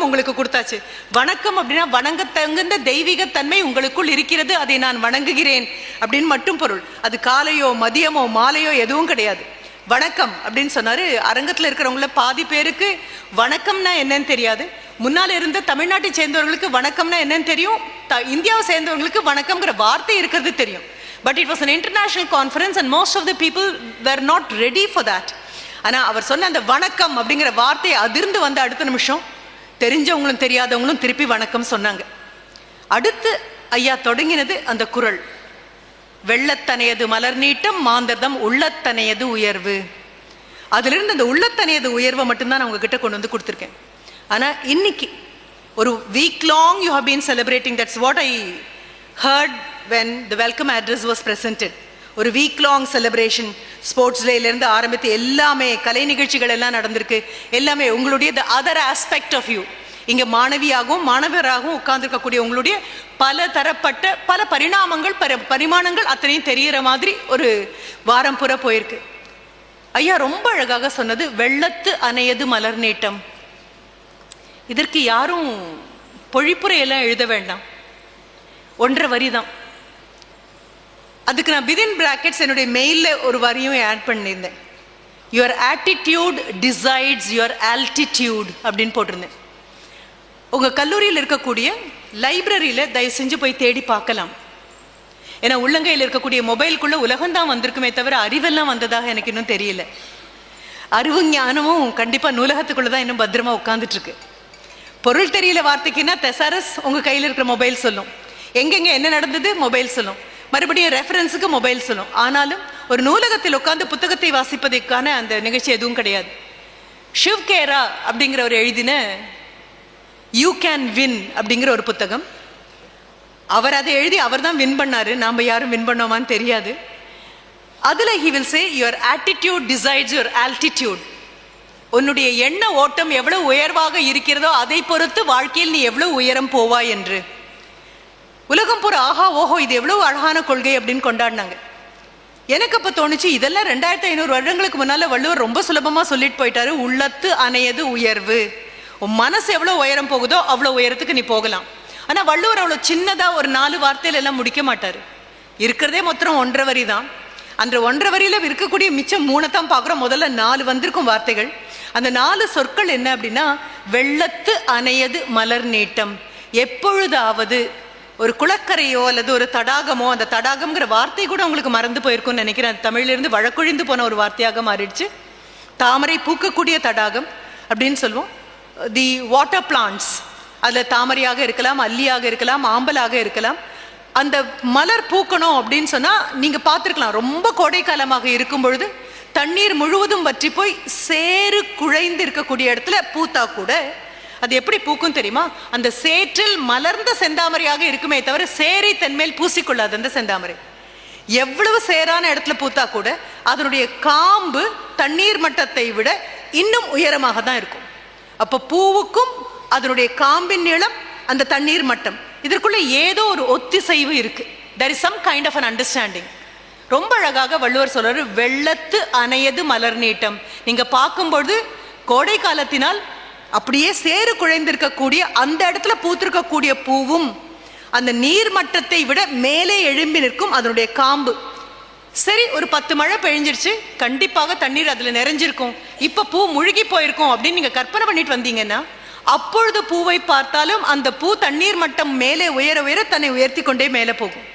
வணக்கம் உங்களுக்கு கொடுத்தாச்சு. வணக்கம் அப்படின்னா வணங்க தகுந்த தெய்வீகத்தன்மை உங்களுக்குள் இருக்கிறது அதை நான் வணங்குகிறேன் அப்படின்னு மட்டும் பொருள். அது காலையோ மதியமோ மாலையோ எதுவும் கிடையாது. வணக்கம் அப்படின்னு சொன்னாரு. அரங்கத்தில் இருக்கிறவங்கள பாதி பேருக்கு வணக்கம்னா என்னன்னு தெரியாது. முன்னால் இருந்த தமிழ்நாட்டை சேர்ந்தவர்களுக்கு வணக்கம்னா என்னன்னு தெரியும். த- இந்தியாவை சேர்ந்தவங்களுக்கு வணக்கம்ங்கிற வார்த்தை இருக்கிறது தெரியும். But it was an international conference and most of the people were not ready for that. ஆனால் அவர் சொன்ன அந்த வணக்கம் அப்படிங்கிற வார்த்தையை அதிர்ந்து வந்த அடுத்த நிமிஷம் தெரிஞ்சவங்களும் தெரியாதவங்களும் திருப்பி வணக்கம் சொன்னாங்க. அடுத்து ஐயா தொடங்கினது அந்த குரல். வெள்ளத்தனையது மலர் நீட்டம் மாந்தர்தம் உள்ளத்தனையது உயர்வு. அதிலிருந்து அந்த உள்ளத்தனையது உயர்வை மட்டும்தான் நான் உங்ககிட்ட கொண்டு வந்து கொடுத்துருக்கேன். ஆனால் இன்னைக்கு ஒரு week long you have been celebrating that's what I heard when the welcome address was presented ஒரு வீக் லாங் செலிப்ரேஷன் ஸ்போர்ட்ஸ் டேலேருந்து ஆரம்பித்து எல்லாமே கலை நிகழ்ச்சிகள் எல்லாம் நடந்திருக்கு. எல்லாமே உங்களுடைய the other aspect of you இங்கே மாணவியாகவும் மாணவராகவும் உட்கார்ந்துருக்கக்கூடிய உங்களுடைய பல தரப்பட்ட பல பரிணாமங்கள் பர பரிமாணங்கள் அத்தனையும் தெரியிற மாதிரி ஒரு வாரம் புற போயிருக்கு. ஐயா ரொம்ப அழகாக சொன்னது வெள்ளத்து அணையது மலர் நீட்டம். இதற்கு யாரும் பொழிப்புரையெல்லாம் எழுத வேண்டாம். ஒன்றரை வரி தான் அதுக்கு நான் விதின் பிராக்கெட்ஸ் என்னுடைய மெயிலில் ஒரு வரியும் ஆட் பண்ணியிருந்தேன். Your attitude decides your altitude அப்படின்னு போட்டிருந்தேன். உங்கள் கல்லூரியில் இருக்கக்கூடிய லைப்ரரியில் தயவு செஞ்சு போய் தேடி பார்க்கலாம். ஏன்னா உள்ளங்கையில் இருக்கக்கூடிய மொபைலுக்குள்ளே உலகம்தான் வந்திருக்குமே தவிர அறிவெல்லாம் வந்ததாக எனக்கு இன்னும் தெரியல. அறிவு ஞானமும் கண்டிப்பாக நூலகத்துக்குள்ளே தான் இன்னும் பத்திரமா உட்கார்ந்துட்டு பொருள் தெரியல வார்த்தைக்குன்னா தெசாரஸ் உங்கள் கையில் இருக்கிற மொபைல் சொல்லும். எங்கெங்கே என்ன நடந்தது மொபைல் சொல்லும். மறுபடியும் ரெஃபரன்ஸுக்கு மொபைல் சொல்லும். ஆனாலும் ஒரு நூலகத்தில் உட்காந்து புத்தகத்தை வாசிப்பதற்கான அந்த நிகழ்ச்சி எதுவும் கிடையாது. ஷிவ் கேரா அப்படிங்கிறவர் எழுதின யூ கேன் வின் அப்படிங்கிற ஒரு புத்தகம். அவர் அதை எழுதி அவர் தான் வின் பண்ணார். நாம் யாரும் வின் பண்ணோமான்னு தெரியாது. அதில் he will say your attitude decides your altitude உன்னுடைய எண்ண ஓட்டம் எவ்வளோ உயர்வாக இருக்கிறதோ அதை பொறுத்து வாழ்க்கையில் நீ எவ்வளவு உயரம் போவாய் என்று. உலகம் பூரா ஆஹா ஓஹோ இது எவ்வளோ அழகான கொள்கை அப்படின்னு கொண்டாடினாங்க. எனக்கு அப்போ தோணுச்சு இதெல்லாம் ரெண்டாயிரத்தி ஐநூறு வருடங்களுக்கு முன்னால் வள்ளுவர் ரொம்ப சுலபமாக சொல்லிட்டு போயிட்டாரு. உள்ளத்து அணையது உயர்வு. உன் மனசு எவ்வளோ உயரம் போகுதோ அவ்வளோ உயரத்துக்கு நீ போகலாம். ஆனால் வள்ளுவர் அவ்வளோ சின்னதாக ஒரு நாலு வார்த்தையில எல்லாம் முடிக்க மாட்டார். இருக்கிறதே மொத்தம் ஒன்றரை வரி தான். அந்த ஒன்றரை வரியில் இருக்கக்கூடிய மிச்சம் மூணை தான் பார்க்குறோம். முதல்ல நாலு வந்திருக்கும் வார்த்தைகள். அந்த நாலு சொற்கள் என்ன அப்படின்னா வெள்ளத்து அணையது மலர் நீட்டம். எப்பொழுதாவது ஒரு குளக்கரையோ அல்லது ஒரு தடாகமோ அந்த தடாகம்ங்கிற வார்த்தை கூட உங்களுக்கு மறந்து போயிருக்கும்னு நினைக்கிறேன். அது தமிழிலிருந்து வழக்கொழிந்து போன ஒரு வார்த்தையாக மாறிடுச்சு. தாமரை பூக்கக்கூடிய தடாகம் அப்படின்னு சொல்லுவோம். தி வாட்டர் பிளான்ட்ஸ் அதில் தாமரையாக இருக்கலாம் அல்லியாக இருக்கலாம் ஆம்பலாக இருக்கலாம். அந்த மலர் பூக்கணும் அப்படின்னு சொன்னால் நீங்கள் பார்த்துருக்கலாம் ரொம்ப கோடைக்காலமாக இருக்கும் பொழுது தண்ணீர் முழுவதும் வற்றி போய் சேறு குழைந்து இருக்கக்கூடிய இடத்துல பூத்தா கூட அது எப்படி பூக்கும் தெரியுமா? அந்த சேற்றில் மலர்ந்த செந்தாமரையாக இருக்குமே தவிர சேரை தன்மேல் பூசிக்கொள்ளாது அந்த செந்தாமரை. எவ்வளவு சேரான இடத்துல பூத்தா கூட அதனுடைய காம்பு தண்ணீர் மட்டத்தை விட இன்னும் உயரமாக தான் இருக்கும். அப்போ பூவுக்கும் அதனுடைய காம்பின் நீளம் அந்த தண்ணீர் மட்டம். இதற்குள்ள ஏதோ ஒரு ஒத்திசைவு இருக்கு. There is some kind of an understanding ரொம்ப அழகாக வள்ளுவர் சொல்றாரு வெள்ளத்து அணையது மலர் நீட்டம். நீங்க பார்க்கும்பொழுது கோடை காலத்தினால் அப்படியே சேறு குழைந்திருக்கக்கூடிய அந்த இடத்துல பூத்திருக்கக்கூடிய பூவும் அந்த நீர் மட்டத்தை விட மேலே எழும்பி நிற்கும் அதனுடைய காம்பு. சரி ஒரு பத்து மழை பெழிஞ்சிருச்சு கண்டிப்பாக தண்ணீர் அதில் நிறைஞ்சிருக்கும். இப்போ பூ முழுகி போயிருக்கும் அப்படின்னு நீங்கள் கற்பனை பண்ணிட்டு வந்தீங்கன்னா அப்பொழுது பூவை பார்த்தாலும் அந்த பூ தண்ணீர் மட்டம் மேலே உயர உயர தன்னை உயர்த்தி கொண்டே மேலே போகும்.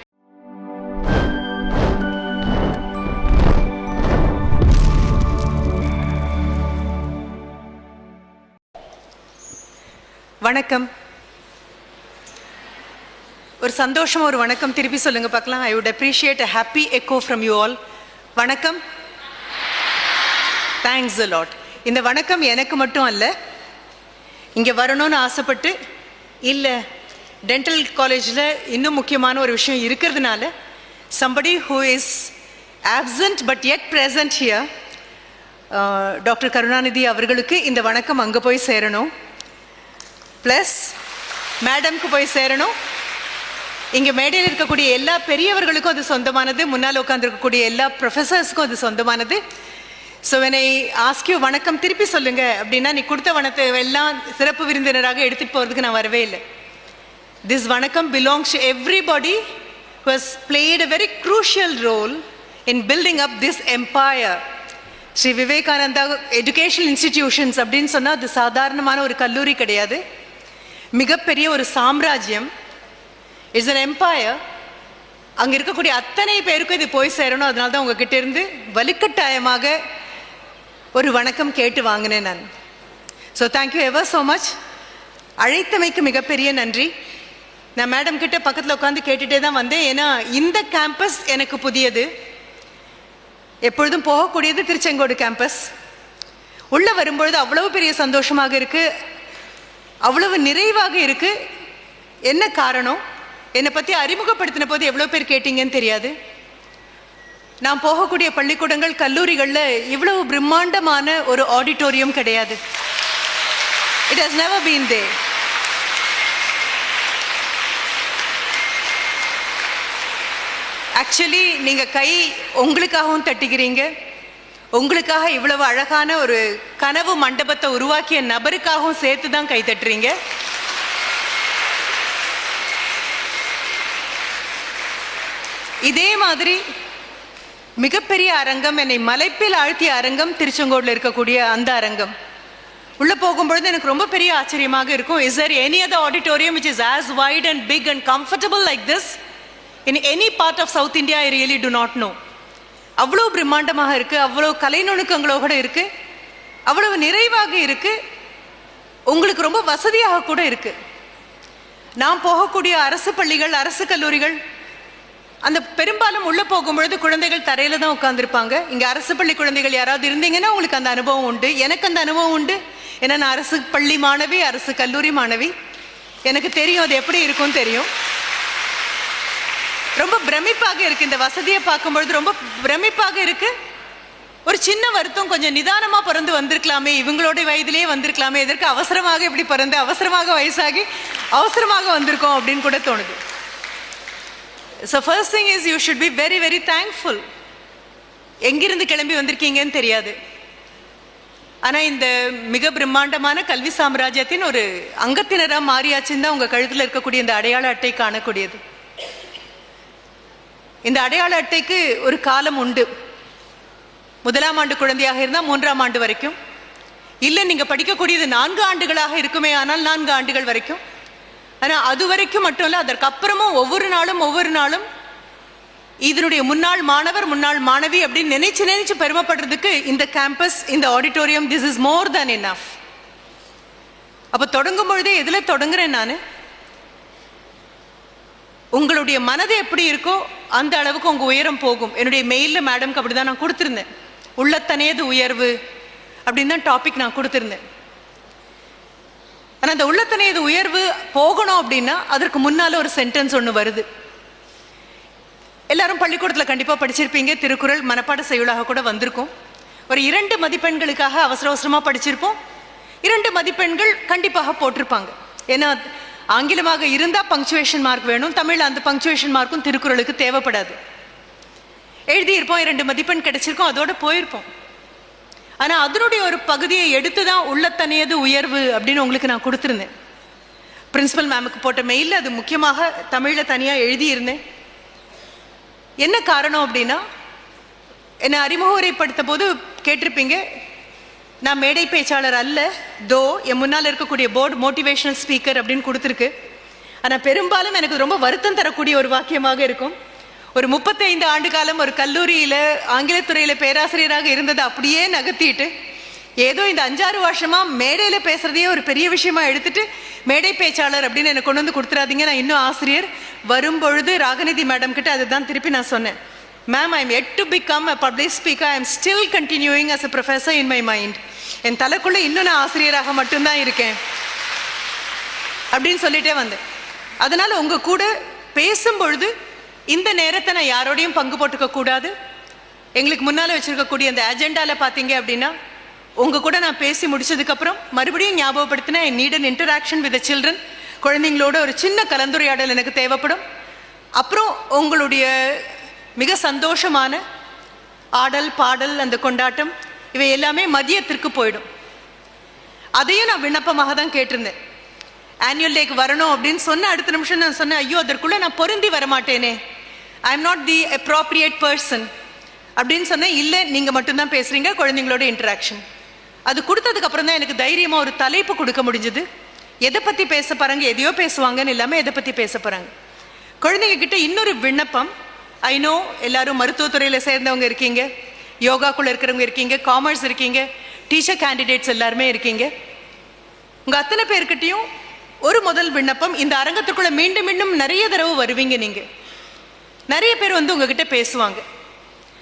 வணக்கம். ஒரு சந்தோஷம் ஒரு வணக்கம் திருப்பி சொல்லுங்க பார்க்கலாம். I would appreciate a happy echo from you all வணக்கம். தேங்க்ஸ் அ லாட் இந்த வணக்கம் எனக்கு மட்டும் அல்ல. இங்கே வரணும்னு ஆசைப்பட்டு இல்லை டென்டல் காலேஜில் இன்னும் முக்கியமான ஒரு விஷயம் இருக்கிறதுனால somebody who is absent but at present here doctor Karunanidhi அவர்களுக்கு இந்த வணக்கம் அங்கே போய் சேரணும். ப்ளஸ் மேடம்க்கு போய் சேரணும். இங்கே மேடையில் இருக்கக்கூடிய எல்லா பெரியவர்களுக்கும் அது சொந்தமானது. முன்னால் உட்காந்துருக்கக்கூடிய எல்லா ப்ரொஃபஸர்ஸ்க்கும் அது சொந்தமானது. ஸோ என்னை I வணக்கம் திருப்பி சொல்லுங்க. அப்படின்னா நீ கொடுத்த வனத்தை எல்லாம் சிறப்பு விருந்தினராக எடுத்துகிட்டு போகிறதுக்கு நான் வரவே இல்லை. திஸ் வணக்கம் belongs to everybody has played a very crucial role in building up this empire Shri Vivekananda educational institutions அப்படின்னு சொன்னால் அது சாதாரணமான ஒரு கல்லூரி கிடையாது. மிகப்பெரிய ஒரு சாம்ராஜ்யம். இட்ஸ் அன் எம்பையர் அங்கே இருக்கக்கூடிய அத்தனை பேருக்கும் இது போய் சேரணும். அதனால தான் உங்ககிட்ட இருந்து வலுக்கட்டாயமாக ஒரு வணக்கம் கேட்டு வாங்கினேன் நான். So thank you ever so much அழைத்தமைக்கு மிகப்பெரிய நன்றி. நான் மேடம் கிட்ட பக்கத்தில் உட்காந்து கேட்டுகிட்டே தான் வந்தேன். ஏன்னா இந்த கேம்பஸ் எனக்கு புதியது. எப்பொழுதும் போகக்கூடியது திருச்செங்கோடு கேம்பஸ் உள்ளே வரும்பொழுது அவ்வளவு பெரிய சந்தோஷமாக இருக்குது அவ்வளவு நிறைவாக இருக்குது என்ன காரணம்? என்னை பற்றி அறிமுகப்படுத்தின போது எவ்வளோ பேர் கேட்டீங்கன்னு தெரியாது. நான் போகக்கூடிய பள்ளிக்கூடங்கள் கல்லூரிகளில் இவ்வளவு பிரம்மாண்டமான ஒரு ஆடிட்டோரியம் கிடையாது. It has never been there actually நீங்கள் கை உங்களுக்காகவும் தட்டிக்கிறீங்க உங்களுக்காக இவ்வளவு அழகான ஒரு கனவு மண்டபத்தை உருவாக்கிய நபருக்காகவும் சேர்த்து தான் கை தட்டுறீங்க. இதே மாதிரி மிகப்பெரிய அரங்கம் என்னை மலைப்பில் ஆழ்த்திய அரங்கம் திருச்செங்கோடில் இருக்கக்கூடிய அந்த அரங்கம். உள்ளே போகும்பொழுது எனக்கு ரொம்ப பெரிய ஆச்சரியமாக இருக்கும். Is there any other auditorium which is as wide and big and comfortable like this in any part of south India I really do not know அவ்வளோ பிரம்மாண்டமாக இருக்குது அவ்வளோ கலை நுணுக்கங்களோட இருக்குது அவ்வளவு நிறைவாக இருக்குது உங்களுக்கு ரொம்ப வசதியாக கூட இருக்குது நான் போகக்கூடிய அரசு பள்ளிகள் அரசு கல்லூரிகள் அந்த பெரும்பாலும் உள்ளே போகும்பொழுது குழந்தைகள் தரையில் தான் உட்காந்துருப்பாங்க இங்கே அரசு பள்ளி குழந்தைகள் யாராவது இருந்தீங்கன்னா உங்களுக்கு அந்த அனுபவம் உண்டு. எனக்கு அந்த அனுபவம் உண்டு. ஏன்னா நான் அரசு பள்ளி மாணவி அரசு கல்லூரி மாணவி. எனக்கு தெரியும் அது எப்படி இருக்கும்னு தெரியும். ரொம்ப பிரமிப்பாக இருக்குது இந்த வசதியை பார்க்கும்பொழுது ரொம்ப பிரமிப்பாக இருக்குது ஒரு சின்ன வருத்தம் கொஞ்சம் நிதானமாக பிறந்து வந்திருக்கலாமே. இவங்களோட வயதிலேயே வந்திருக்கலாமே. எதற்கு அவசரமாக இப்படி பிறந்து அவசரமாக வயசாகி அவசரமாக வந்திருக்கோம் அப்படின்னு கூட தோணுது. So first thing is you should be very very thankful எங்கிருந்து கிளம்பி வந்திருக்கீங்கன்னு தெரியாது. ஆனால் இந்த மிக பிரம்மாண்டமான கல்வி சாம்ராஜ்யத்தின் ஒரு அங்கத்தினராக மாறியாச்சுன்னு தான் உங்கள் கழுத்தில் இருக்கக்கூடிய இந்த அடையாள அட்டை காணக்கூடியது. இந்த அடையாள அட்டைக்கு ஒரு காலம் உண்டு. முதலாம் ஆண்டு குழந்தையாக இருந்தால் மூன்றாம் ஆண்டு வரைக்கும். இல்லை நீங்கள் படிக்கக்கூடியது நான்கு ஆண்டுகளாக இருக்குமே ஆனால் நான்கு ஆண்டுகள் வரைக்கும். ஆனால் அது வரைக்கும் மட்டும் இல்லை அதற்கப்புறமும் ஒவ்வொரு நாளும் ஒவ்வொரு நாளும் இதனுடைய முன்னாள் மாணவர் முன்னாள் மாணவி அப்படின்னு நினைச்சு நினைச்சு பெருமைப்படுறதுக்கு இந்த கேம்பஸ் இந்த auditorium this is more than enough. அப்போ தொடங்கும் பொழுதே எதில் தொடங்குறேன் நான்? உங்களுடைய மனது எப்படி இருக்கோ அந்த அளவுக்கு உங்கள் உயரம் போகும். என்னுடைய மெயிலில் மேடம்க்கு அப்படி தான் நான் கொடுத்துருந்தேன். உள்ளத்தனேது உயர்வு அப்படின்னு தான் டாபிக் நான் கொடுத்துருந்தேன். ஆனால் அந்த உள்ளத்தனேது உயர்வு போகணும் அப்படின்னா அதற்கு முன்னால் ஒரு சென்டென்ஸ் ஒன்று வருது. எல்லாரும் பள்ளிக்கூடத்தில் கண்டிப்பாக படிச்சிருப்பீங்க. திருக்குறள் மனப்பாட செயலாக கூட வந்திருக்கும். ஒரு இரண்டு மதிப்பெண்களுக்காக அவசர அவசரமாக படிச்சிருப்போம். இரண்டு மதிப்பெண்கள் கண்டிப்பாக போட்டிருப்பாங்க. ஏன்னா ஆங்கிலமாக இருந்தால் பங்க்சுவேஷன் மார்க் வேணும். தமிழ் அந்த பங்க்சுவேஷன் மார்க்கும் திருக்குறளுக்கு தேவைப்படாது. எழுதியிருப்போம் இரண்டு மதிப்பெண் கிடைச்சிருக்கோம் அதோட போயிருப்போம். ஆனால் அதனுடைய ஒரு பகுதியை எடுத்து தான் உள்ளத்தனையது உயர்வு அப்படின்னு உங்களுக்கு நான் கொடுத்துருந்தேன். பிரின்சிபல் மேமுக்கு போட்ட மெயிலில் அது முக்கியமாக தமிழில் தனியாக எழுதியிருந்தேன். என்ன காரணம் அப்படின்னா என்னை அறிமுகப்படுத்த போது கேட்டிருப்பீங்க நான் மேடை பேச்சாளர் அல்ல தோ என் முன்னால் இருக்கக்கூடிய போர்டு மோட்டிவேஷனல் ஸ்பீக்கர் அப்படின்னு கொடுத்துருக்கு. ஆனால் பெரும்பாலும் எனக்கு ரொம்ப வருத்தம் தரக்கூடிய ஒரு வாக்கியமாக இருக்கும். ஒரு முப்பத்தைந்து ஆண்டு காலம் ஒரு கல்லூரியில் ஆங்கிலத்துறையில் பேராசிரியராக இருந்ததை அப்படியே நகர்த்திட்டு ஏதோ இந்த அஞ்சாறு வருஷமாக மேடையில் பேசுகிறதையே ஒரு பெரிய விஷயமா எடுத்துட்டு மேடை பேச்சாளர் அப்படின்னு எனக்கு கொண்டு வந்து கொடுத்துறாதீங்க நான் இன்னும் ஆசிரியர். வரும்பொழுது ராகநிதி மேடம் கிட்ட அதுதான் திருப்பி நான் சொன்னேன். Ma'am I am yet to become a public speaker I am still continuing as a professor in my mind என் தலைக்குள்ள இன்னும் நான் ஆசிரியராக மட்டும்தான் இருக்கேன். அப்படின்னு சொல்லிட்டே வந்தேன். அதனால் உங்கள் கூட பேசும்பொழுது இந்த நேரத்தை நான் யாரோடையும் பங்கு போட்டுக்க கூடாது. எங்களுக்கு முன்னால் வச்சுருக்கக்கூடிய அந்த அஜெண்டாவில் பார்த்தீங்க அப்படின்னா உங்கள் கூட நான் பேசி முடிச்சதுக்கப்புறம் மறுபடியும் ஞாபகப்படுத்தின I need an interaction with children குழந்தைங்களோட ஒரு சின்ன கலந்துரையாடல் எனக்கு தேவைப்படும். அப்புறம் உங்களுடைய மிக சந்தோஷமான ஆடல் பாடல் அந்த கொண்டாட்டம் இவை எல்லாமே மதியத்திற்கு போயிடும். அதையும் நான் விண்ணப்பமாக தான் கேட்டிருந்தேன். ஆனுவல் டேக்கு வரணும் அப்படின்னு சொன்ன அடுத்த நிமிஷம் நான் சொன்னேன் ஐயோ அதற்குள்ளே நான் பொருந்தி வரமாட்டேனே. I am not the appropriate person அப்படின்னு சொன்னேன் இல்லை நீங்கள் மட்டும்தான் பேசுகிறீங்க குழந்தைங்களோட இன்டராக்ஷன் அது கொடுத்ததுக்கப்புறம் தான் எனக்கு தைரியமாக ஒரு தலைப்பு கொடுக்க முடிஞ்சது. எதை பற்றி பேச போகிறாங்க எதையோ பேசுவாங்கன்னு இல்லாமல் எதை பற்றி பேச போகிறாங்க குழந்தைங்க கிட்ட இன்னொரு விண்ணப்பம். ஐ நோ எல்லாரும் மருத்துவத்துறையில் சேர்ந்தவங்க இருக்கீங்க யோகாக்குள்ள இருக்கிறவங்க இருக்கீங்க காமர்ஸ் இருக்கீங்க டீச்சர் கேண்டிடேட்ஸ் எல்லாருமே இருக்கீங்க. உங்கள் அத்தனை பேர்கிட்டயும் ஒரு முதல் விண்ணப்பம் இந்த அரங்கத்துக்குள்ள மீண்டும் மீண்டும் நிறைய தடவை வருவீங்க நீங்க. நிறைய பேர் வந்து உங்ககிட்ட பேசுவாங்க.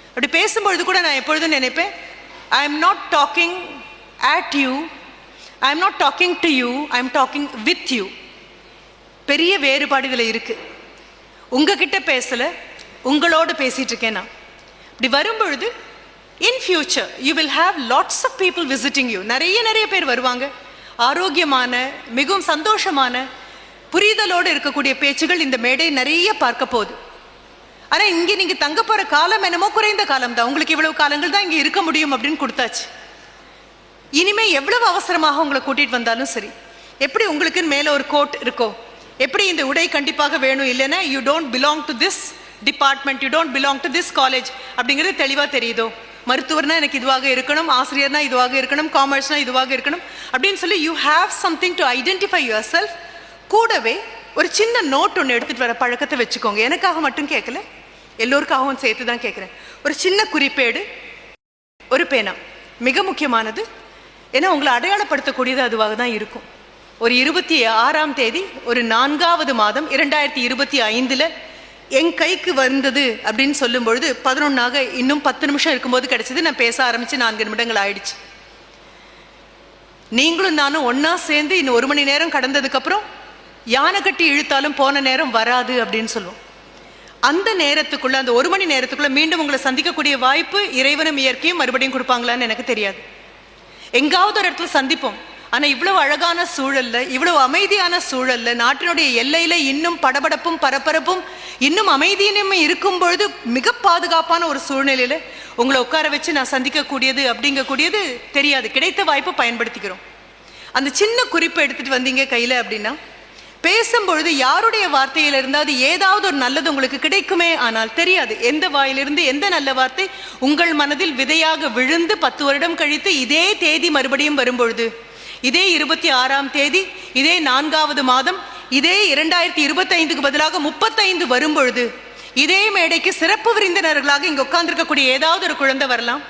அப்படி பேசும்பொழுது கூட நான் எப்பொழுதும் நினைப்பேன் I am not talking at you I am not talking to you I am talking with you பெரிய வேறுபாடு இதில் இருக்கு. உங்ககிட்ட பேசல உங்களோட பேசிட்டு இருக்கேன் நான். இப்படி வரும்பொழுது in future you will have lots of people visiting you நிறைய நிறைய பேர் வருவாங்க. ஆரோக்கியமான மிகவும் சந்தோஷமான புரிதலோடு இருக்கக்கூடிய பேச்சுகள் இந்த மேடை நிறைய பார்க்க போகுது. ஆனால் இங்கே நீங்கள் தங்க போகிற காலம் என்னமோ குறைந்த காலம் தான். உங்களுக்கு இவ்வளவு காலங்கள் தான் இங்கே இருக்க முடியும் அப்படின்னு கொடுத்தாச்சு. இனிமே எவ்வளவு அவசரமாக உங்களை கூட்டிட்டு வந்தாலும் சரி எப்படி உங்களுக்குன்னு மேலே ஒரு கோட் இருக்கோ எப்படி இந்த உடை கண்டிப்பாக வேணும் இல்லைன்னா you don't belong to this department you don't belong to this college அப்படிங்கிறது தெளிவாக தெரியுதோ? மருத்துவர்னா எனக்கு இதுவாக இருக்கணும் ஆசிரியர்னா இதுவாக இருக்கணும் காமர்ஸ்னா இதுவாக இருக்கணும் அப்படின்னு சொல்லி you have something to identify yourself கூடவே ஒரு சின்ன நோட் ஒன்று எடுத்துகிட்டு வர பழக்கத்தை வச்சுக்கோங்க. எனக்காக மட்டும் கேட்கல எல்லோருக்காகவும் சேர்த்து தான் கேட்குறேன். ஒரு சின்ன குறிப்பேடு ஒரு பேனா. மிக முக்கியமானது ஏன்னா உங்களை அடையாளப்படுத்தக்கூடியது அதுவாக தான் இருக்கும். ஒரு இருபத்தி ஆறாம் தேதி ஒரு நான்காவது மாதம் இரண்டாயிரத்தி இருபத்தி ஐந்தில் என் கைக்கு வந்தது அப்படின்னு சொல்லும் பொழுது பதினொன்னாக இன்னும் பத்து நிமிஷம் இருக்கும்போது கிடைச்சது. நான் பேச ஆரம்பிச்சு நான்கு நிமிடங்கள் ஆயிடுச்சு. நீங்களும் நானும் ஒன்றா சேர்ந்து இன்னும் ஒரு மணி நேரம் கடந்ததுக்கப்புறம் யானை கட்டி இழுத்தாலும் போன நேரம் வராது அப்படின்னு சொல்லுவோம். அந்த நேரத்துக்குள்ள அந்த ஒரு மணி நேரத்துக்குள்ள மீண்டும் உங்களை சந்திக்கக்கூடிய வாய்ப்பு இறைவனும் இயற்கையும் மறுபடியும் கொடுப்பாங்களான்னு எனக்கு தெரியாது. எங்காவது ஒரு இடத்துல சந்திப்போம். ஆனால் இவ்வளவு அழகான சூழல்ல இவ்வளவு அமைதியான சூழல்ல நாட்டினுடைய எல்லையில இன்னும் படபடப்பும் பரபரப்பும் இன்னும் அமைதியினுமே இருக்கும் பொழுது மிக பாதுகாப்பான ஒரு சூழ்நிலையில உங்களை உட்கார வச்சு நான் சந்திக்கக்கூடியது அப்படிங்கக்கூடியது தெரியாது. கிடைத்த வாய்ப்பை பயன்படுத்திக்கிறோம். அந்த சின்ன குறிப்பை எடுத்துட்டு வந்தீங்க கையில அப்படின்னா பேசும்பொழுது யாருடைய வார்த்தையில இருந்தாவது ஏதாவது ஒரு நல்லது உங்களுக்கு கிடைக்குமே ஆனால் தெரியாது. எந்த வாயிலிருந்து எந்த நல்ல வார்த்தை உங்கள் மனதில் விதையாக விழுந்து பத்து வருடம் கழித்து இதே தேதி மறுபடியும் வரும்பொழுது இதே இருபத்தி ஆறாம் தேதி இதே நான்காவது மாதம் இதே இரண்டாயிரத்தி இருபத்தைந்துக்கு பதிலாக முப்பத்தைந்து வரும்பொழுது இதே மேடைக்கு சிறப்பு விருந்தினர்களாக இங்கே உட்கார்ந்துருக்கக்கூடிய ஏதாவது ஒரு குழந்தை வரலாம்.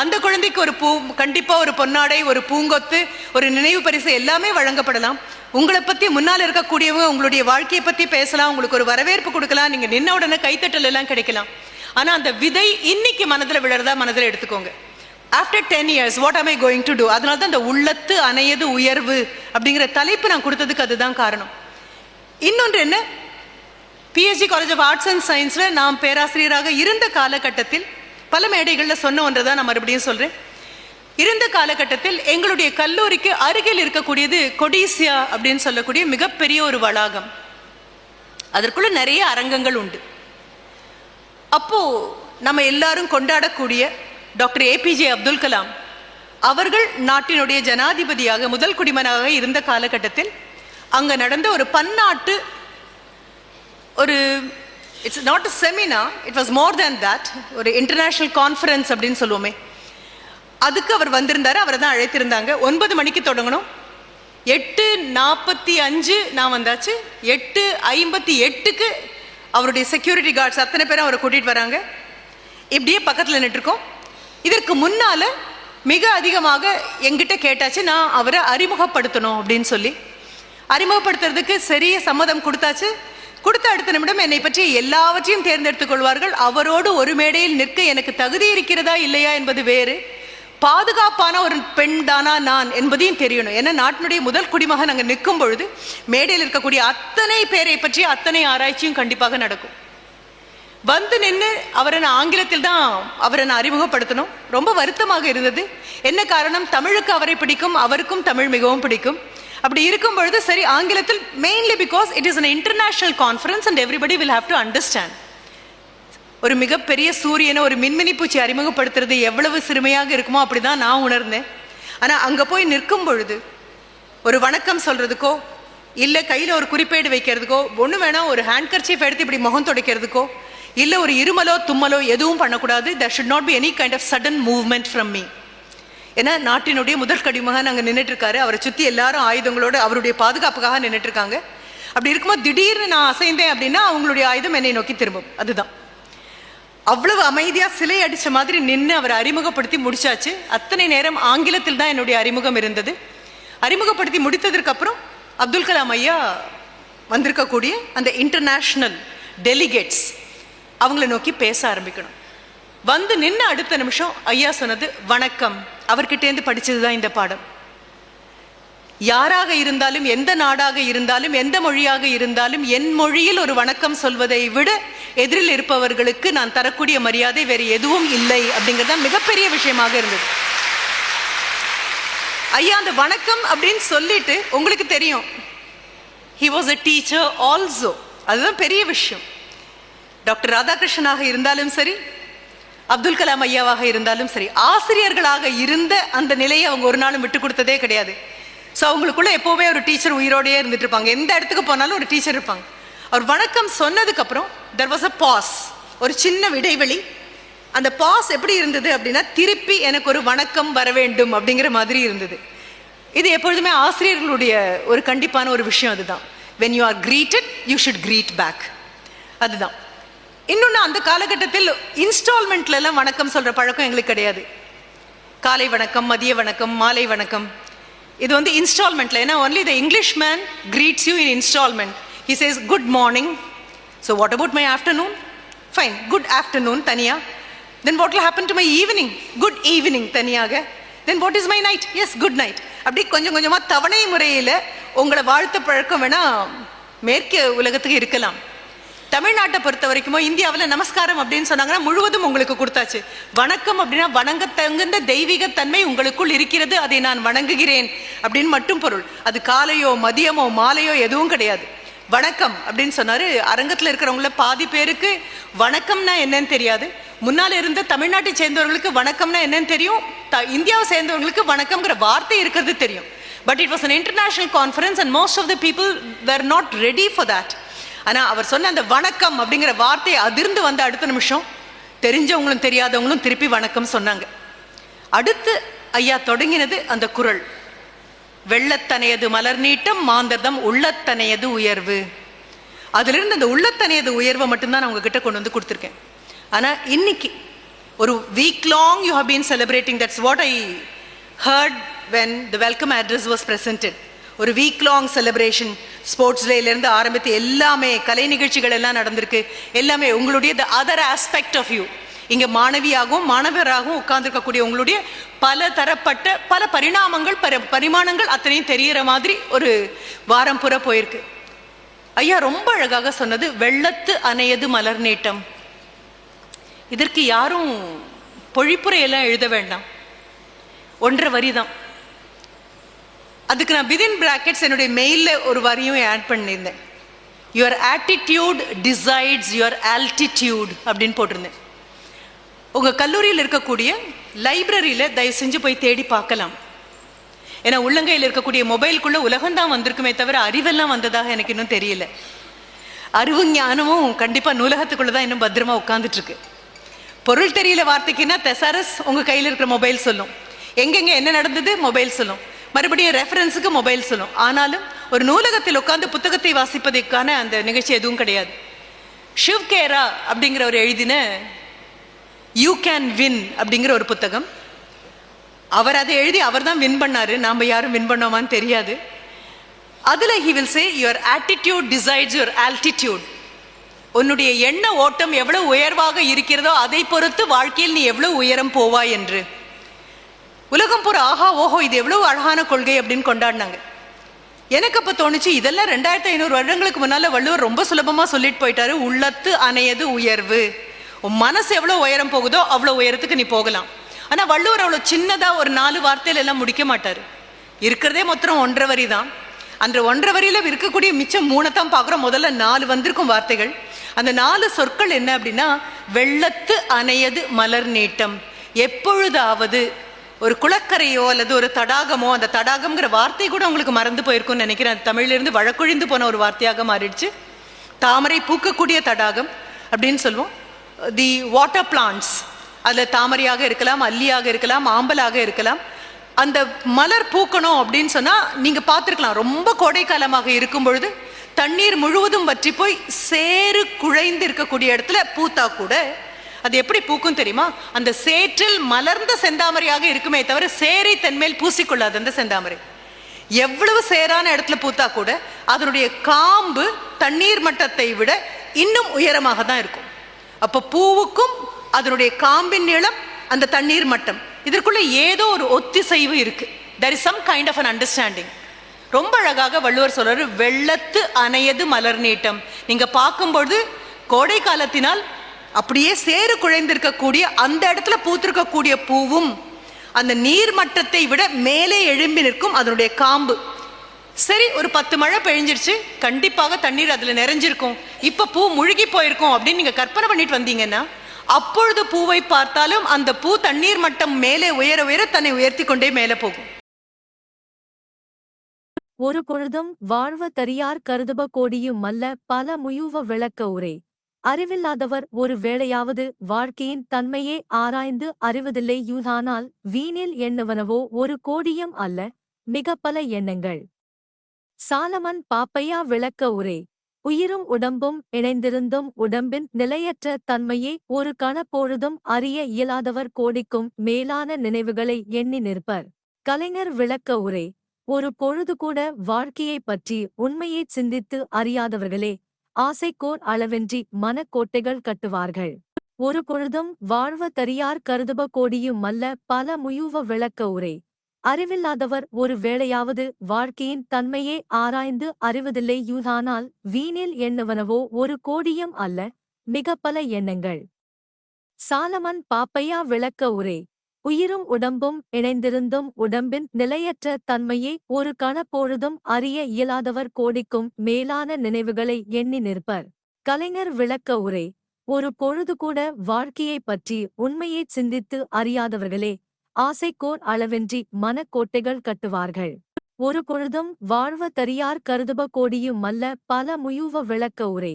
அந்த குழந்தைக்கு ஒரு பூ கண்டிப்பாக ஒரு பொன்னாடை ஒரு பூங்கொத்து ஒரு நினைவு பரிசு எல்லாமே வழங்கப்படலாம். உங்களை பற்றி முன்னால் இருக்கக்கூடியவங்க உங்களுடைய வாழ்க்கையை பற்றி பேசலாம் உங்களுக்கு ஒரு வரவேற்பு கொடுக்கலாம் நீங்கள் நின்ன உடனே கைத்தட்டல் எல்லாம் கிடைக்கலாம். ஆனால் அந்த விதை இன்னைக்கு மனதில் விழறதா மனதில் எடுத்துக்கோங்க. ஆஃப்டர் டென் இயர்ஸ் வாட் ஆம் ஐ கோயிங் டு டூ அதனால தான் இந்த உள்ளத்து அணையது உயர்வு அப்படிங்கிற தலைப்பு நான் கொடுத்ததுக்கு அதுதான் காரணம். இன்னொன்று என்ன? PhD college of arts and சயின்ஸில் நான் பேராசிரியராக இருந்த காலகட்டத்தில் பல மேடைகளில் சொன்ன ஒன்றை தான் நான் மறுபடியும் சொல்கிறேன் இருந்த காலகட்டத்தில் எங்களுடைய கல்லூரிக்கு அருகில் இருக்கக்கூடியது கொடீசியா அப்படின்னு சொல்லக்கூடிய மிகப்பெரிய ஒரு வளாகம். அதற்குள்ள நிறைய அரங்கங்கள் உண்டு. அப்போ நம்ம எல்லாரும் கொண்டாடக்கூடிய டாக்டர் ஏபிஜே அப்துல் கலாம் அவர்கள் நாட்டினுடைய ஜனாதிபதியாக முதல் குடிமனாக இருந்த காலகட்டத்தில் அங்கே நடந்த ஒரு பன்னாட்டு ஒரு it's not a seminar it was more than that ஒரு இன்டர்நேஷ்னல் கான்ஃபரன்ஸ் அப்படின்னு சொல்லுவோமே. அதுக்கு அவர் வந்திருந்தாரு அவரை தான் அழைத்திருந்தாங்க. ஒன்பது மணிக்கு தொடங்கணும். எட்டு நாற்பத்தி அஞ்சு நான் வந்தாச்சு. எட்டு ஐம்பத்தி எட்டுக்கு அவருடைய செக்யூரிட்டி கார்ட்ஸ் அத்தனை பேரும் அவரை கூட்டிகிட்டு வராங்க. இப்படியே பக்கத்தில் நின்றுருக்கோம் இதற்கு முன்னால மிக அதிகமாக எங்கிட்ட கேட்டாச்சு நான் அவரை அறிமுகப்படுத்தணும் அப்படின்னு சொல்லி. அறிமுகப்படுத்துறதுக்கு சரிய சம்மதம் கொடுத்தாச்சு. கொடுத்த அடுத்த நிமிடம் என்னை பற்றி எல்லாவற்றையும் தேர்ந்தெடுத்துக் கொள்வார்கள். அவரோடு ஒரு மேடையில் நிற்க எனக்கு தகுதி இருக்கிறதா இல்லையா என்பது வேறு. பாதுகாப்பான ஒரு பெண் தானா நான் என்பதையும் தெரியணும். ஏன்னா நாட்டினுடைய முதல் குடிமகன் அங்கே நிற்கும் பொழுது மேடையில் இருக்கக்கூடிய அத்தனை பேரை பற்றி அத்தனை ஆராய்ச்சியும் கண்டிப்பாக நடக்கும். வந்து நின்று அவரை நான் ஆங்கிலத்தில் தான் அவரை நான் அறிமுகப்படுத்தணும். ரொம்ப வருத்தமாக இருந்தது. என்ன காரணம்? தமிழுக்கு அவரை பிடிக்கும் அவருக்கும் தமிழ் மிகவும் பிடிக்கும். அப்படி இருக்கும் பொழுது சரி ஆங்கிலத்தில் mainly because it is an international conference and everybody will have to understand ஒரு மிகப்பெரிய சூரியனை ஒரு மின்மினி பூச்சி அறிமுகப்படுத்துறது எவ்வளவு சிறுமையாக இருக்குமோ அப்படிதான் நான் உணர்ந்தேன். ஆனால் அங்கே போய் நிற்கும் பொழுது ஒரு வணக்கம் சொல்கிறதுக்கோ இல்லை கையில் ஒரு குறிப்பேடு வைக்கிறதுக்கோ ஒன்று வேணால் ஒரு ஹேண்ட் கர்ச்சீஃப் எடுத்து இப்படி முகம் துடைக்கிறதுக்கோ இல்லை ஒரு இருமலோ தும்மலோ எதுவும் பண்ணக்கூடாது. There should not be any kind of sudden movement from me ஏன்னா நாட்டினுடைய முதல் கடிமகன் அங்கே நின்றுட்டு இருக்காரு அவரை சுற்றி எல்லாரும் ஆயுதங்களோடு அவருடைய பாதுகாப்புக்காக நின்றுட்டு இருக்காங்க அப்படி இருக்கும்போது திடீர்னு நான் அசைந்தேன் அப்படின்னா அவங்களுடைய ஆயுதம் என்னை நோக்கி திரும்பும். அதுதான். அவ்வளவு அமைதியாக சிலை அடித்த மாதிரி நின்று அவரை அறிமுகப்படுத்தி முடிச்சாச்சு. அத்தனை நேரம் ஆங்கிலத்தில் தான் என்னுடைய அறிமுகம் இருந்தது. அறிமுகப்படுத்தி முடித்ததற்கப்புறம் அப்துல் கலாம் ஐயா வந்திருக்கக்கூடிய அந்த இன்டர்நேஷ்னல் டெலிகேட்ஸ் அவங்கள நோக்கி பேச ஆரம்பிக்கணும். வந்து நின்று அடுத்த நிமிஷம் ஐயா சொன்னது வணக்கம். அவர்கிட்டேருந்து படித்தது தான் இந்த பாடம். யாராக இருந்தாலும் எந்த நாடாக இருந்தாலும் எந்த மொழியாக இருந்தாலும் என் மொழியில் ஒரு வணக்கம் சொல்வதை விட எதிரில் இருப்பவர்களுக்கு நான் தரக்கூடிய மரியாதை வேறு எதுவும் இல்லை அப்படிங்கிறது தான் மிகப்பெரிய விஷயமாக இருந்தது. ஐயா அந்த வணக்கம் அப்படின்னு சொல்லிட்டு உங்களுக்கு தெரியும். He was a teacher also அதுதான் பெரிய விஷயம். டாக்டர் ராதாகிருஷ்ணனாக இருந்தாலும் சரி அப்துல் கலாம் ஐயாவாக இருந்தாலும் சரி ஆசிரியர்களாக இருந்த அந்த நிலையை அவங்க ஒரு நாளும் விட்டு கொடுத்ததே கிடையாது. ஸோ அவங்களுக்குள்ள எப்போவுமே ஒரு டீச்சர் உயிரோடையே இருந்துட்டு இருப்பாங்க. எந்த இடத்துக்கு போனாலும் ஒரு டீச்சர் இருப்பாங்க. அவர் வணக்கம் சொன்னதுக்கப்புறம் தெர் வாஸ் அ பாஸ் ஒரு சின்ன இடைவெளி. அந்த பாஸ் எப்படி இருந்தது அப்படின்னா திருப்பி எனக்கு ஒரு வணக்கம் வர வேண்டும் அப்படிங்கிற மாதிரி இருந்தது. இது எப்பொழுதுமே ஆசிரியர்களுடைய ஒரு கண்டிப்பான ஒரு விஷயம் அதுதான். When you are greeted you should greet back அதுதான். இன்னொன்று அந்த காலகட்டத்தில் இன்ஸ்டால்மெண்ட்ல எல்லாம் வணக்கம் சொல்ற பழக்கம் எங்களுக்கு கிடையாது. காலை வணக்கம் மதிய வணக்கம் மாலை வணக்கம். இது வந்து இன்ஸ்டால்மெண்ட்ல. ஏன்னா only the English man greets you in installment he says good morning so what about my afternoon fine good afternoon தனியா then what will happen to my evening good evening தனியாக then what is my night yes good night அப்படி கொஞ்சம் கொஞ்சமாக தவணை முறையில் உங்களை வாழ்த்த பழக்கம் வேணால் மேற்கு உலகத்துக்கு இருக்கலாம். தமிழ்நாட்டை பொறுத்த வரைக்குமோ இந்தியாவில் நமஸ்காரம் அப்படின்னு சொன்னாங்கன்னா முழுவதும் உங்களுக்கு கொடுத்தாச்சு. வணக்கம் அப்படின்னா வணங்க தகுந்த தெய்வீக தன்மை உங்களுக்குள் இருக்கிறது அதை நான் வணங்குகிறேன் அப்படின்னு மட்டும் பொருள். அது காலையோ மதியமோ மாலையோ எதுவும் கிடையாது. வணக்கம் அப்படின்னு சொன்னார். அரங்கத்தில் இருக்கிறவங்கள பாதி பேருக்கு வணக்கம்னா என்னன்னு தெரியாது. முன்னால் இருந்த தமிழ்நாட்டை சேர்ந்தவர்களுக்கு வணக்கம்னா என்னன்னு தெரியும். த- இந்தியாவை சேர்ந்தவர்களுக்கு வணக்கம்ங்கிற வார்த்தை இருக்கிறது தெரியும். But it was an international conference and most of the people were not ready for that ஆனால் அவர் சொன்ன அந்த வணக்கம் அப்படிங்கிற வார்த்தையை அதிர்ந்து வந்த அடுத்த நிமிஷம் தெரிஞ்சவங்களும் தெரியாதவங்களும் திருப்பி வணக்கம் சொன்னாங்க. அடுத்து ஐயா தொடங்கினது அந்த குரல். வெள்ளத்தனையது மலர் நீட்டம் மாந்தர்தம் உள்ளத்தனையது உயர்வு. அதிலிருந்து அந்த உள்ளத்தனையது உயர்வை மட்டும்தான் நான் உங்ககிட்ட கொண்டு வந்து கொடுத்துருக்கேன். ஆனால் இன்னைக்கு ஒரு week long you have been celebrating that's what I heard when the welcome address was presented. ஒரு வீக் லாங் செலிப்ரேஷன் ஸ்போர்ட்ஸ் டேலேருந்து ஆரம்பித்து எல்லாமே கலை நிகழ்ச்சிகள் எல்லாம் நடந்திருக்கு. எல்லாமே உங்களுடைய the other aspect of you இங்கே மாணவியாகவும் மாணவராகவும் உட்கார்ந்துருக்கக்கூடிய உங்களுடைய பல தரப்பட்ட பல பரிணாமங்கள் பரி பரிமாணங்கள் அத்தனையும் தெரியிற மாதிரி ஒரு வாரம் புற போயிருக்கு. ஐயா ரொம்ப அழகாக சொன்னது வெள்ளத்து அணையது மலர் நீட்டம். இதற்கு யாரும் பொழிப்புரையெல்லாம் எழுத வேண்டாம். ஒன்றரை வரி தான் அதுக்கு நான் விதின் பிராக்கெட்ஸ் என்னுடைய மெயிலில் ஒரு வரியும் ஆட் பண்ணியிருந்தேன். Your attitude decides your altitude அப்படின்னு போட்டிருந்தேன். உங்கள் கல்லூரியில் இருக்கக்கூடிய லைப்ரரியில் தயவு செஞ்சு போய் தேடி பார்க்கலாம். ஏன்னா உள்ளங்கையில் இருக்கக்கூடிய மொபைலுக்குள்ளே உலகம் தான் வந்திருக்குமே தவிர அறிவெல்லாம் வந்ததாக எனக்கு இன்னும் தெரியல. அறிவும் ஞானமும் கண்டிப்பாக நூலகத்துக்குள்ளே தான் இன்னும் பத்திரமா உட்காந்துட்டுருக்கு பொருள் தெரியல வார்த்தைக்குன்னா தெசாரஸ் உங்கள் கையில் இருக்கிற மொபைல் சொல்லும். எங்கெங்கே என்ன நடந்தது? மொபைல் சொல்லும். மறுபடியும் ரெஃபரன்ஸுக்கு மொபைல் சொல்லும் ஆனாலும் ஒரு நூலகத்தில் உட்காந்து புத்தகத்தை வாசிப்பதற்கான அந்த நிகழ்ச்சி எதுவும் கிடையாது. ஷிவ் கேரா அப்படிங்கிற ஒரு எழுதின யூ கேன் வின் அப்படிங்கிற ஒரு புத்தகம். அவர் அதை எழுதி அவர் தான் வின் பண்ணார். நாம் யாரும் வின் பண்ணோமான்னு தெரியாது. அதில் he will say your attitude decides your altitude உன்னுடைய எண்ண ஓட்டம் எவ்வளோ உயர்வாக இருக்கிறதோ அதை பொறுத்து வாழ்க்கையில் நீ எவ்வளவு உயரம் போவாய் என்று. உலகம் பூரா ஆஹா ஓஹோ இது எவ்வளவு அழகான கொள்கை அப்படின்னு கொண்டாடினாங்க. எனக்கு அப்போ தோணுச்சு இதெல்லாம் ரெண்டாயிரத்தி ஐநூறு வருடங்களுக்கு முன்னால் வள்ளுவர் ரொம்ப சுலபமாக சொல்லிட்டு போயிட்டாரு உள்ளத்து அணையது உயர்வு. உன் மனசு எவ்வளோ உயரம் போகுதோ அவ்வளோ உயரத்துக்கு நீ போகலாம். ஆனால் வள்ளுவர் அவ்வளோ சின்னதாக ஒரு நாலு வார்த்தையில எல்லாம் முடிக்க மாட்டார். இருக்கிறதே மொத்தம் ஒன்றரை வரி தான். அந்த ஒன்றரை வரியில இருக்கக்கூடிய மிச்சம் மூணைத்தான் பார்க்குறோம். முதல்ல நாலு வந்திருக்கும் வார்த்தைகள். அந்த நாலு சொற்கள் என்ன அப்படின்னா வெள்ளத்து அணையது மலர் நீட்டம். எப்பொழுதாவது ஒரு குளக்கரையோ அல்லது ஒரு தடாகமோ அந்த தடாகம்ங்கிற வார்த்தை கூட உங்களுக்கு மறந்து போயிருக்கும்னு நினைக்கிறேன். அது தமிழிலிருந்து வழக்கொழிந்து போன ஒரு வார்த்தையாக மாறிடுச்சு. தாமரை பூக்கக்கூடிய தடாகம் அப்படின்னு சொல்லுவோம். தி வாட்டர் பிளான்ட்ஸ் அதில் தாமரையாக இருக்கலாம் அல்லியாக இருக்கலாம் ஆம்பலாக இருக்கலாம். அந்த மலர் பூக்கணும் அப்படின்னு சொன்னால் நீங்கள் பார்த்துருக்கலாம். ரொம்ப கோடைக்காலமாக இருக்கும் பொழுது தண்ணீர் முழுவதும் வற்றி போய் சேறு குழைந்து இருக்கக்கூடிய இடத்துல பூத்தா கூட அது எப்படி பூக்கும் தெரியுமா? அந்த சேற்றில் மலர்ந்த செந்தாமரையாக இருக்குமே தவிர சேரை தன்மேல் பூசிக்கொள்ளாது அந்த செந்தாமரை. எவ்வளவு சேரான இடத்துல பூத்தா கூட அதனுடைய காம்பு தண்ணீர் மட்டத்தை விட இன்னும் உயரமாக தான் இருக்கும். அப்போ பூவுக்கும் அதனுடைய காம்பின் நீளம் அந்த தண்ணீர் மட்டம். இதற்குள்ள ஏதோ ஒரு ஒத்திசைவு இருக்கு. There is some kind of an understanding ரொம்ப அழகாக வள்ளுவர் சொல்றாரு வெள்ளத்து அணையது மலர் நீட்டம். நீங்க பார்க்கும்பொழுது கோடை காலத்தினால் அப்படியே சேறு குழைந்திருக்கக்கூடிய அந்த இடத்துல பூத்திருக்கக்கூடிய பூவும் அந்த நீர் மட்டத்தை விட மேலே எழும்பி நிற்கும் அதனுடைய காம்பு. சரி ஒரு பத்து மழை பெழிஞ்சிருச்சு கண்டிப்பாக தண்ணீர் அதில் நிறைஞ்சிருக்கும். இப்போ பூ முழுகி போயிருக்கும் அப்படின்னு நீங்கள் கற்பனை பண்ணிட்டு வந்தீங்கன்னா அப்பொழுது பூவை பார்த்தாலும் அந்த பூ தண்ணீர் மட்டம் மேலே உயர உயர தன்னை உயர்த்தி கொண்டே மேலே போகும். ஒரு பொழுதும் வாழ்வ தரியார் கருதுப கோடியும் அல்ல பல முயுவ விளக்க உரை. அறிவில்லாதவர் ஒரு வேளையாவது வாழ்க்கையின் தன்மையே ஆராய்ந்து அறிவதில்லை. யூதானால் வீணில் எண்ணுவனவோ ஒரு கோடியம் அல்ல மிக பல எண்ணங்கள். சாலமன் பாப்பையா விளக்க உரை. உயிரும் உடம்பும் இணைந்திருந்தும் உடம்பின் நிலையற்ற தன்மையை ஒரு கணப்பொழுதும் அறிய இயலாதவர் கோடிக்கும் மேலான நினைவுகளை எண்ணி நிற்பர். கலைஞர் விளக்க உரை. ஒரு பொழுது கூட வாழ்க்கையைப் பற்றி உண்மையைச் சிந்தித்து அறியாதவர்களே ஆசைக்கோர் அளவின்றி மனக்கோட்டைகள் கட்டுவார்கள். ஒரு பொழுதும் வாழ்வ தரியார் கருதுப கோடியும் அல்ல பல முயுவ விளக்க உரை. அறிவில்லாதவர் ஒரு வேளையாவது வாழ்க்கையின் தன்மையே ஆராய்ந்து அறிவதில்லை. யூதானால் வீணில் எண்ணுவனவோ ஒரு கோடியும் அல்ல மிக பல எண்ணங்கள். சாலமன் பாப்பையா விளக்க உரை. உயிரும் உடம்பும் இணைந்திருந்தும் உடம்பின் நிலையற்ற தன்மையை ஒரு கணப்பொழுதும் அறிய இயலாதவர் கோடிக்கும் மேலான நினைவுகளை எண்ணி நிற்பர். கலைஞர் விளக்க உரை ஒரு பொழுது கூட வாழ்க்கையைப் பற்றி உண்மையைச் சிந்தித்து அறியாதவர்களே ஆசைக்கோர் அளவின்றி மனக்கோட்டைகள் கட்டுவார்கள். ஒரு பொழுதும் வாழ்வ தரியார் கருதுப கோடியும் அல்ல பல முயுவ விளக்க உரை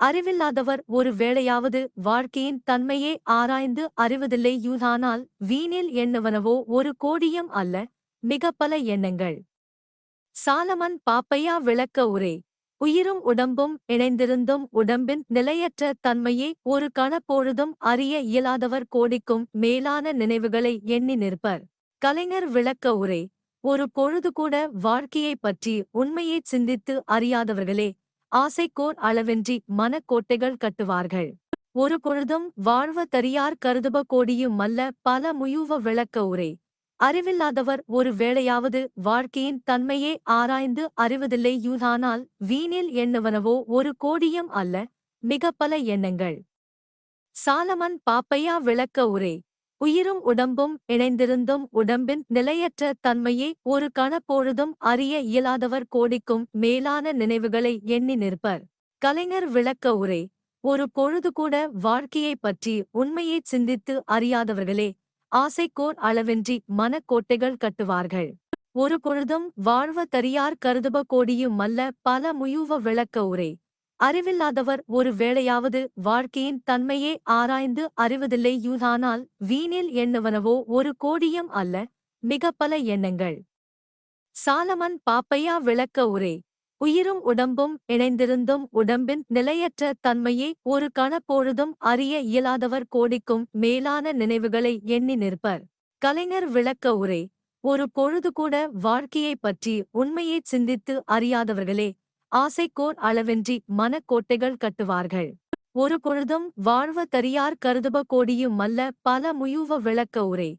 அறிவில்லாதவர் ஒரு வேளையாவது வாழ்க்கையின் தன்மையே ஆராய்ந்து அறிவதில்லை. யூதானால் வீணில் எண்ணுவனவோ ஒரு கோடியம் அல்ல மிக பல எண்ணங்கள். சாலமன் பாப்பையா விளக்க உரை. உயிரும் உடம்பும் இணைந்திருந்தும் உடம்பின் நிலையற்ற தன்மையை ஒரு கணப்பொழுதும் அறிய இயலாதவர் கோடிக்கும் மேலான நினைவுகளை எண்ணி நிற்பர். கலைஞர் விளக்க உரை. ஒரு பொழுது கூட வாழ்க்கையைப் பற்றி உண்மையைச் சிந்தித்து அறியாதவர்களே ஆசைக்கோர் அளவின்றி மனக்கோட்டைகள் கட்டுவார்கள். ஒரு பொழுதும் வாழ்வ தரியார் கருதுப கோடியும் அல்ல பல முயுவ விளக்க உரை. அறிவில்லாதவர் ஒரு வேளையாவது வாழ்க்கையின் தன்மையே ஆராய்ந்து அறிவதில்லை யூதானால் வீணில் எண்ணுவனவோ ஒரு கோடியும் அல்ல மிக பல எண்ணங்கள். சாலமன் பாப்பையா விளக்க உரை. உயிரும் உடம்பும் இணைந்திருந்தும் உடம்பின் நிலையற்ற தன்மையை ஒரு கணப்பொழுதும் அறிய இயலாதவர் கோடிக்கும் மேலான நினைவுகளை எண்ணி நிற்பர். கலைஞர் விளக்க உரை ஒரு பொழுது கூட வாழ்க்கையைப் பற்றி உண்மையைச் சிந்தித்து அறியாதவர்களே ஆசைக்கோர் அளவின்றி மனக்கோட்டைகள் கட்டுவார்கள். ஒரு பொழுதும் வாழ்வ தரியார் கருதுப கோடியும் அல்ல பல முயுவ விளக்க உரை. அறிவில்லாதவர் ஒரு வேளையாவது வாழ்க்கையின் தன்மையே ஆராய்ந்து அறிவதில்லை. யூதானால் வீணில் எண்ணுவனவோ ஒரு கோடியம் அல்ல மிக பல எண்ணங்கள். சாலமன் பாப்பையா விளக்க உரை. உயிரும் உடம்பும் இணைந்திருந்தும் உடம்பின் நிலையற்ற தன்மையை ஒரு கணப்பொழுதும் அறிய இயலாதவர் கோடிக்கும் மேலான நினைவுகளை எண்ணி நிற்பர். கலைஞர் விளக்க உரை. ஒரு பொழுது கூட வாழ்க்கையைப் பற்றி உண்மையைச் சிந்தித்து அறியாதவர்களே ஆசைக்கோர் அளவின்றி மனக்கோட்டைகள் கட்டுவார்கள். ஒரு பொழுதும் வாழ்வ தரியார் கருதுப கோடியும் அல்ல பல முயுவ விளக்க உரை.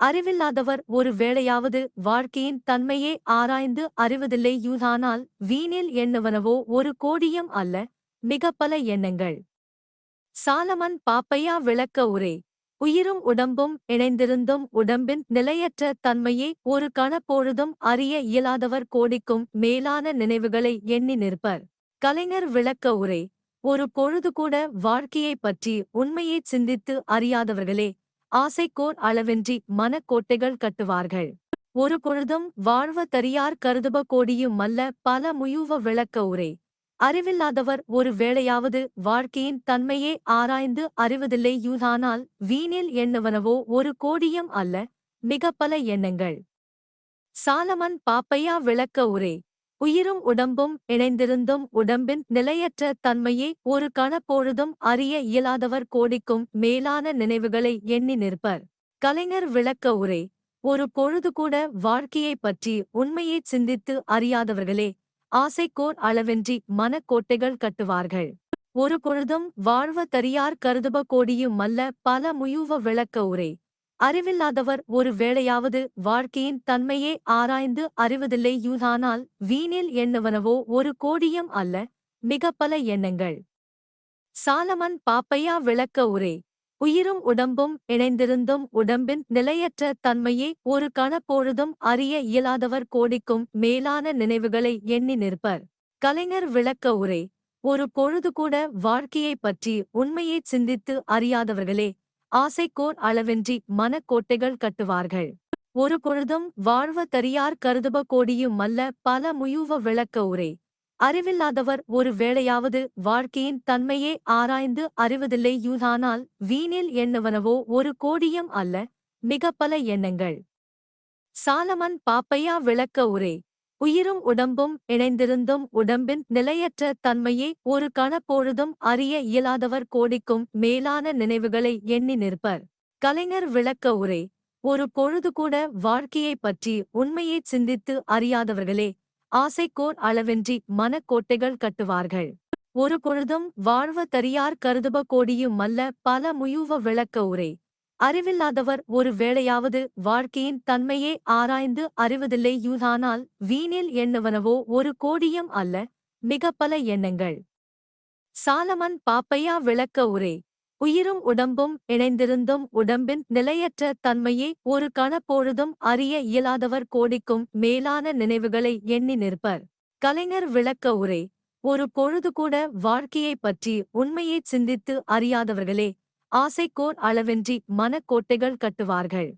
அறிவில்லாதவர் ஒரு வேளையாவது வாழ்க்கையின் தன்மையே ஆராய்ந்து அறிவதில்லை யூதானால் வீணில் எண்ணுவனவோ ஒரு கோடியும் அல்ல மிக பல எண்ணங்கள். சாலமன் பாப்பையா விளக்க உரை. உயிரும் உடம்பும் இணைந்திருந்தும் உடம்பின் நிலையற்ற தன்மையை ஒரு கணப்பொழுதும் அறிய இயலாதவர் கோடிக்கும் மேலான நினைவுகளை எண்ணி நிற்பர். கலைஞர் விளக்க உரை ஒரு பொழுது கூட வாழ்க்கையைப் பற்றி உண்மையைச் சிந்தித்து அறியாதவர்களே ஆசைக்கோர் அளவின்றி மனக்கோட்டைகள் கட்டுவார்கள். ஒரு பொழுதும் வாழ்வ தரியார் கருதுப கோடியும் அல்ல பல முயுவ விளக்க உரை அறிவில்லாதவர் ஒரு வேளையாவது வாழ்க்கையின் தன்மையே ஆராய்ந்து அறிவதில்லை. யூதானால் வீணில் எண்ணுவனவோ ஒரு கோடியம் அல்ல மிக பல எண்ணங்கள். சாலமன் பாப்பையா விளக்க உரை. உயிரும் உடம்பும் இணைந்திருந்தும் உடம்பின் நிலையற்ற தன்மையை ஒரு கணப்பொழுதும் அறிய இயலாதவர் கோடிக்கும் மேலான நினைவுகளை எண்ணி நிற்பர். கலைஞர் விளக்க உரை. ஒரு பொழுது கூட வாழ்க்கையைப் பற்றி உண்மையைச் சிந்தித்து அறியாதவர்களே ஆசைக்கோர் அளவின்றி மனக்கோட்டைகள் கட்டுவார்கள். ஒரு பொழுதும் வாழ்வ தரியார் கருதுப கோடியும் அல்ல பல முயுவ விளக்க உரை. அறிவில்லாதவர் ஒரு வேளையாவது வாழ்க்கையின் தன்மையே ஆராய்ந்து அறிவதில்லை யூதானால் வீணில் எண்ணுவனவோ ஒரு கோடியும் அல்ல மிக பல எண்ணங்கள். சாலமன் பாப்பையா விளக்க உரை. உயிரும் உடம்பும் இணைந்திருந்தும் உடம்பின் நிலையற்ற தன்மையை ஒரு கணப்பொழுதும் அறிய இயலாதவர் கோடிக்கும் மேலான நினைவுகளை எண்ணி நிற்பர். கலைஞர் விளக்க உரை ஒரு பொழுது கூட வாழ்க்கையைப் பற்றி உண்மையைச் சிந்தித்து அறியாதவர்களே ஆசைக்கோர் அளவின்றி மனக்கோட்டைகள் கட்டுவார்கள். ஒரு பொழுதும் வாழ்வ தரியார் கருதுப கோடியும் அல்ல பல முயுவ விளக்க உரை. அறிவில்லாதவர் ஒரு வேளையாவது வாழ்க்கையின் தன்மையே ஆராய்ந்து அறிவதில்லை. யூதானால் வீணில் எண்ணுவனவோ ஒரு கோடியம் அல்ல மிக பல எண்ணங்கள். சாலமன் பாப்பையா விளக்க உரை. உயிரும் உடம்பும் இணைந்திருந்தும் உடம்பின் நிலையற்ற தன்மையை ஒரு கணப்பொழுதும் அறிய இயலாதவர் கோடிக்கும் மேலான நினைவுகளை எண்ணி நிற்பர். கலைஞர் விளக்க உரை. ஒரு பொழுது கூட வாழ்க்கையைப் பற்றி உண்மையைச் சிந்தித்து அறியாதவர்களே ஆசைக்கோர் அளவின்றி மனக்கோட்டைகள் கட்டுவார்கள். ஒரு பொழுதும் வாழ்வ தரியார் கருதுப கோடியும் அல்ல பல முயுவ விளக்க உரை. அறிவில்லாதவர் ஒரு வேளையாவது வாழ்க்கையின் தன்மையே ஆராய்ந்து அறிவதில்லை யூதானால் வீணில் எண்ணுவனவோ ஒரு கோடியும் அல்ல மிக பல எண்ணங்கள். சாலமன் பாப்பையா விளக்க உரை. உயிரும் உடம்பும் இணைந்திருந்தும் உடம்பின் நிலையற்ற தன்மையை ஒரு கணப்பொழுதும் அறிய இயலாதவர் கோடிக்கும் மேலான நினைவுகளை எண்ணி நிற்பர். கலைஞர் விளக்க உரை ஒரு பொழுது கூட வாழ்க்கையைப் பற்றி உண்மையைச் சிந்தித்து அறியாதவர்களே ஆசைக்கோர் அளவின்றி மனக்கோட்டைகள் கட்டுவார்கள்.